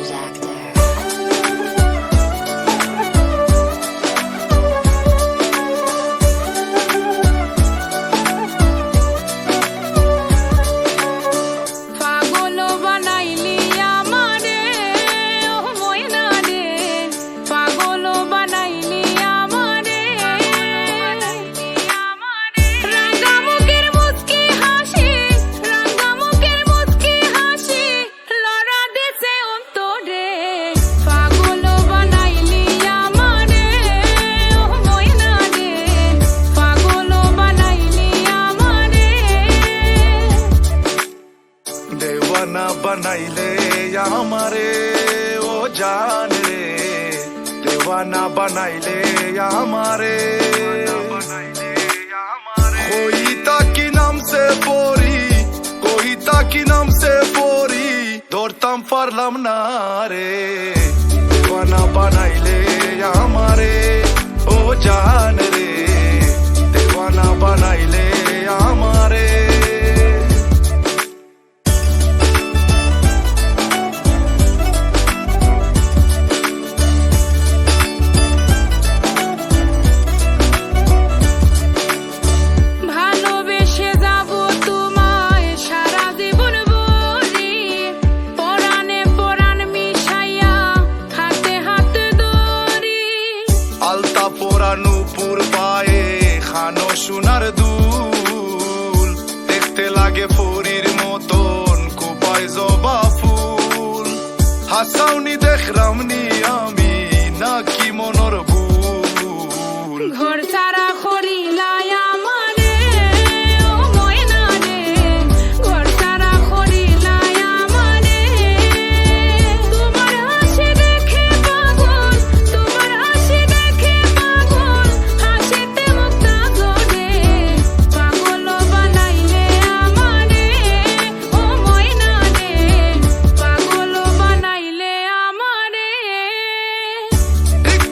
exact. বানা বানাইলে আমারে ও জান রে দেওয়ানা বানাইলে আমারে কইতা কি নাম সে পরি কইতা কি নাম সে পরি ধরতাম পারলাম না রে দেওয়ানা বানাইলে আমারে ও নূপুর পায়ে খানো সোনার দুল। দেখতে লাগে ফরির মতন কোপায় জবা ফুল। হাসাওনি দেখলাম নি আমি